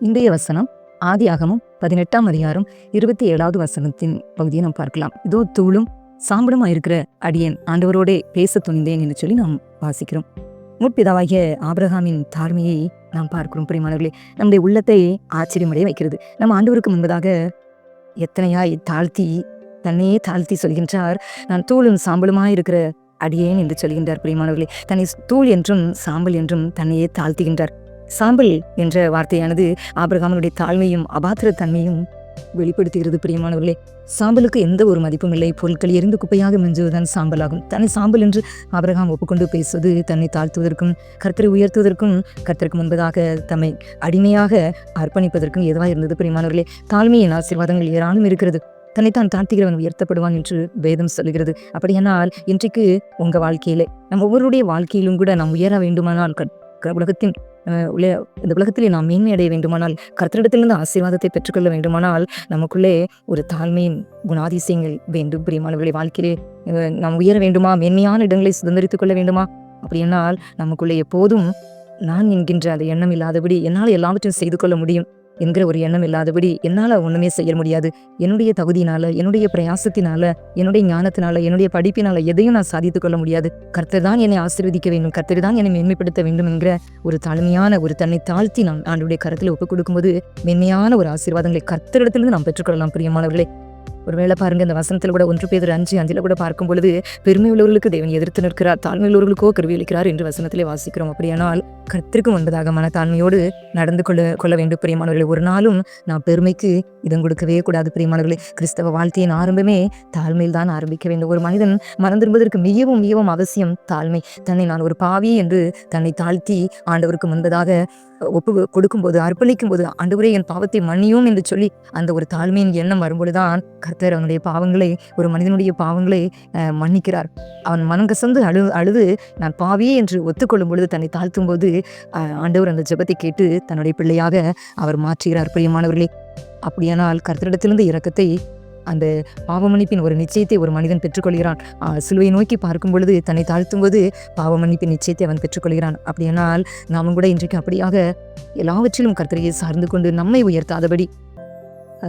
இன்றைய வசனம் ஆதியாகமும் பதினெட்டாம் அதிகாரம் இருபத்தி ஏழாவது வசனத்தின் பகுதியை நாம் பார்க்கலாம். இதோ தூளும் சாம்பலுமா இருக்கிற அடியேன் ஆண்டவரோடே பேச துணிந்தேன் என்று சொல்லி நாம் வாசிக்கிறோம். முற்பிதாவாகிய ஆபிரகாமின் தாழ்மையை நாம் பார்க்கிறோம் பிரியமானவர்களே. நம்முடைய உள்ளத்தை ஆச்சரியமடைய வைக்கிறது. நம்ம ஆண்டவருக்கு முன்பதாக எத்தனையாய் தாழ்த்தி தன்னையே தாழ்த்தி சொல்கின்றார். நான் தூளும் சாம்பலுமாய் இருக்கிற அடியேன் என்று சொல்கின்றார் பிரியமானவர்களே. தன்னை தூள் என்றும் சாம்பல் என்றும் தன்னையே தாழ்த்துகின்றார். சாம்பல் என்ற வார்த்தையானது ஆபிரகாமனுடைய தாழ்மையும் அபாத்திர தன்மையும் வெளிப்படுத்துகிறது பிரியமானவர்களே. சாம்பலுக்கு எந்த ஒரு மதிப்பும் இல்லை. பொருட்கள் எரிந்து குப்பையாக மிஞ்சுவதுதான் சாம்பலாகும். தன்னை சாம்பல் என்று ஆபிரகாம் ஒப்புக்கொண்டு பேசுவது தன்னை தாழ்த்துவதற்கும் கர்த்தரை உயர்த்துவதற்கும் கர்த்தருக்கு முன்பதாக தம்மை அடிமையாக அர்ப்பணிப்பதற்கும் எதுவாக இருந்தது பிரியமானவர்களே. தாழ்மையின் ஆசீர்வாதங்கள் ஏராளம் இருக்கிறது. தன்னைத்தான் தாழ்த்துகிறவன் உயர்த்தப்படுவான் என்று வேதம் சொல்கிறது அப்படியானால் இன்றைக்கு உங்க வாழ்க்கையிலே நம்ம ஒவ்வொருடைய வாழ்க்கையிலும் கூட நாம் உயர வேண்டுமானால் கற்- உலகத்தின் அஹ், இந்த உலகத்திலே நாம் மேன்மை அடைய வேண்டுமானால் கர்த்தரிடத்திலிருந்து ஆசீர்வாதத்தை பெற்றுக்கொள்ள வேண்டுமானால் நமக்குள்ளே ஒரு தாழ்மையின் குணாதிசயங்கள் வேண்டும். பிரியமானவர்களை வாழ்க்கையிலே நாம் உயர வேண்டுமா? மேன்மையான இடங்களை சுதந்திரித்துக் கொள்ள வேண்டுமா? அப்படியானால் நமக்குள்ளே எப்போதும் நான் என்கின்ற அந்த எண்ணம் இல்லாதபடி என்னால் எல்லாவற்றையும் செய்து கொள்ள முடியும். என்கிற ஒரு எண்ணம் இல்லாதபடி என்னால் ஒன்றுமே செய்ய முடியாது. என்னுடைய தகுதியினால என்னுடைய பிரயாசத்தினால என்னுடைய ஞானத்தினால என்னுடைய படிப்பினால எதையும் நான் சாதித்துக் கொள்ள முடியாது. கர்த்தர் தான் என்னை ஆசீர்வதிக்க வேண்டும். கர்த்தர் தான் என்னை மேன்மைப்படுத்த வேண்டும் என்கிற ஒரு தாழ்மையான ஒரு தன்னை தாழ்த்தி நான் ஆண்டுடைய கருத்தில் ஒப்புக் கொடுக்கும்போது மென்மையான ஒரு ஆசீர்வாதங்களை கர்த்தரிடத்திலிருந்து நாம் பெற்றுக்கொள்ளலாம் பிரியமானவர்களே. ஒருவேளை பாருங்க இந்த வசனத்தில் கூட ஒன்று பேர் அஞ்சு அஞ்சில் கூட பார்க்கும் பொழுது பெருமை உள்ளவர்களுக்கு தேவன் எதிர்த்து நிற்கிறார் தாழ்மை உள்ளவர்களுக்கோ கருவி அளிக்கிறார் என்று வசனத்திலே வாசிக்கிறோம். அப்படியானால் கத்திற்கும் ஒன்பதாக மனத்தாழ்மையோடு நடந்து கொள்ள கொள்ள வேண்டும். பிரியமானவர்களே ஒரு நாளும் நான் பெருமைக்கு இதம் கொடுக்கவே கூடாது. பிரியமானவர்களே கிறிஸ்தவ வாழ்க்கையின் ஆரம்பமே தாழ்மையில் தான் ஆரம்பிக்க வேண்டும். ஒரு மனிதன் மறந்திருப்பதற்கு மிகவும் மிகவும் அவசியம் தாழ்மை. தன்னை நான் ஒரு பாவி என்று தன்னை தாழ்த்தி ஆண்டவருக்கு முன்பதாக ஒப்பு கொடுக்கும்போது அர்ப்பணிக்கும் போது ஆண்டவரே என் பாவத்தை மன்னியும் என்று சொல்லி அந்த ஒரு தாழ்மையின் எண்ணம் வரும்பொழுதுதான் கர்த்தர் அவனுடைய பாவங்களை ஒரு மனிதனுடைய பாவங்களை மன்னிக்கிறார். அவன் மனம் கசந்து அழு அழுது நான் பாவியே என்று ஒத்துக்கொள்ளும் பொழுது தன்னை தாழ்த்தும் போது ஆண்டவர் அந்த ஜெபத்தை கேட்டு தன்னுடைய பிள்ளையாக அவர் மாற்றுகிறார். பிரியமானவர்களே அப்படியானால் கர்த்தரிடத்திலிருந்து இரக்கத்தை அந்த பாவமன்னிப்பின் ஒரு நிச்சயத்தை ஒரு மனிதன் பெற்றுக்கொள்கிறான். சிலுவை நோக்கி பார்க்கும் பொழுது தன்னை தாழ்த்தும் போது பாவமன்னிப்பின் நிச்சயத்தை அவன் பெற்றுக்கொள்கிறான். அப்படியானால் நாமும் கூட இன்றைக்கு அப்படியாக எல்லாவற்றிலும் கர்த்தரையை சார்ந்து கொண்டு நம்மை உயர்த்தாதபடி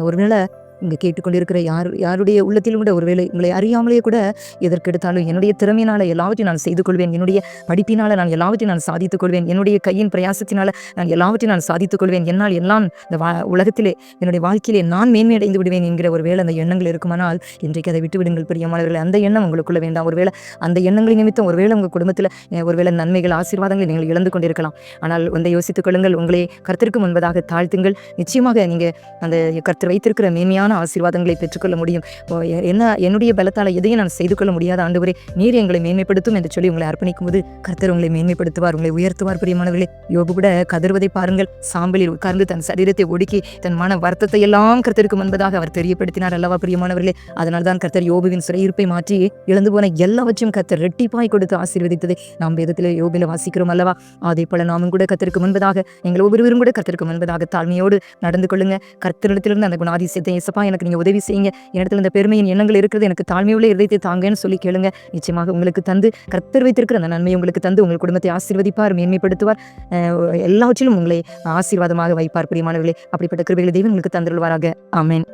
ஒருவேளை இங்கே கேட்டுக்கொண்டிருக்கிற யார் யாருடைய உள்ளத்திலும் கூட ஒருவேளை உங்களை அறியாமலேயே கூட எதற்கெடுத்தாலும் என்னுடைய திறமையினால் எல்லாவற்றையும் நான் செய்து கொள்வேன் என்னுடைய படிப்பினால் நான் எல்லாவற்றையும் நான் சாதித்துக் கொள்வேன் என்னுடைய கையின் பிரயாசத்தினால் நான் எல்லாவற்றையும் நான் சாதித்துக் கொள்வேன் என்னால் எல்லாம் இந்த வா உலகத்திலே என்னுடைய வாழ்க்கையிலே நான் மேன்மையடைந்து விடுவேன் என்கிற ஒரு வேளை அந்த எண்ணங்கள் இருக்குமானால் இன்றைக்கு அதை விட்டுவிடுங்கள் பிரியமானவர்கள். அந்த எண்ணம் உங்களுக்குள்ள வேண்டாம். ஒருவேளை அந்த எண்ணங்களின் நிமித்தம் ஒருவேளை உங்கள் குடும்பத்தில் ஒருவேளை நன்மைகள் ஆசீர்வாதங்களை நீங்கள் இழந்து கொண்டிருக்கலாம். ஆனால் ஒன்றை யோசித்துக் கொள்ளுங்கள் உங்களை கருத்திற்கு முன்பதாக தாழ்த்துங்கள். நிச்சயமாக நீங்கள் அந்த கருத்து வைத்திருக்கிற மேன்மையான ஆசீர்வாதங்களை பெற்றுக்கொள்ள முடியும். என்ன என்னுடைய பலத்தால் எதையும் நான் செய்து கொள்ள முடியாத ஆண்டவரே நீர் எங்களை மேன்மைப்படுத்தும் என்று சொல்லி உங்களை அர்ப்பணிக்கும் போது கர்த்தர் உங்களை மேன்மைப்படுத்துவார் உங்களை உயர்த்துவார் பிரியமானவர்களே. யோபு கூட கதறுவதை பாருங்கள். சாம்பலில் உட்கார்ந்து தன் சரீரத்தை ஒடுக்கி தன் மன வருத்தத்தை எல்லாம் கர்த்தருக்கு முன்பதாக அவர் தெரியப்படுத்தினார் அல்லவா பிரியமானவர்களே. அதனால் தான் கர்த்தர் யோபுவின் சிறையிருப்பை மாற்றி இழந்து போன எல்லாவற்றையும் கர்த்தர் ரெட்டிப்பாய் கொடுத்து ஆசீர்வதித்ததை நாம் வேதத்தில் யோபில வாசிக்கிறோம் அல்லவா. அதே போல நாமும் கூட கர்த்தருக்கு முன்பதாக எங்கள் ஒவ்வொருவரும் கூட கர்த்தருக்கு முன்பதாக தாழ்மையோடு நடந்து கொள்ளுங்க. கர்த்தரிடத்திலிருந்து அந்த குணாதிசயத்தை இயேசப்பா எனக்கு நீங்க உதவி செய்யுங்க. இடத்துல இந்த பெருமையின் எண்ணங்கள் இருக்கிறது எனக்கு தாழ்மையுள்ள இருதயத்தை தாங்கன்னு சொல்லி கேளுங்க. நிச்சயமாக உங்களுக்கு தந்து கர்த்தர் வைத்திருக்கிற அந்த நன்மை உங்களுக்கு தந்து உங்கள் குடும்பத்தை ஆசீர்வதிப்பார் மேன்மைப்படுத்துவார். எல்லாவற்றிலும் உங்களை ஆசீர்வாதமாக வைப்பார் பிரியமானவர்களே. அப்படிப்பட்ட கிருபைகளை தெய்வம் உங்களுக்கு தந்துள்வாராக ஆமென்.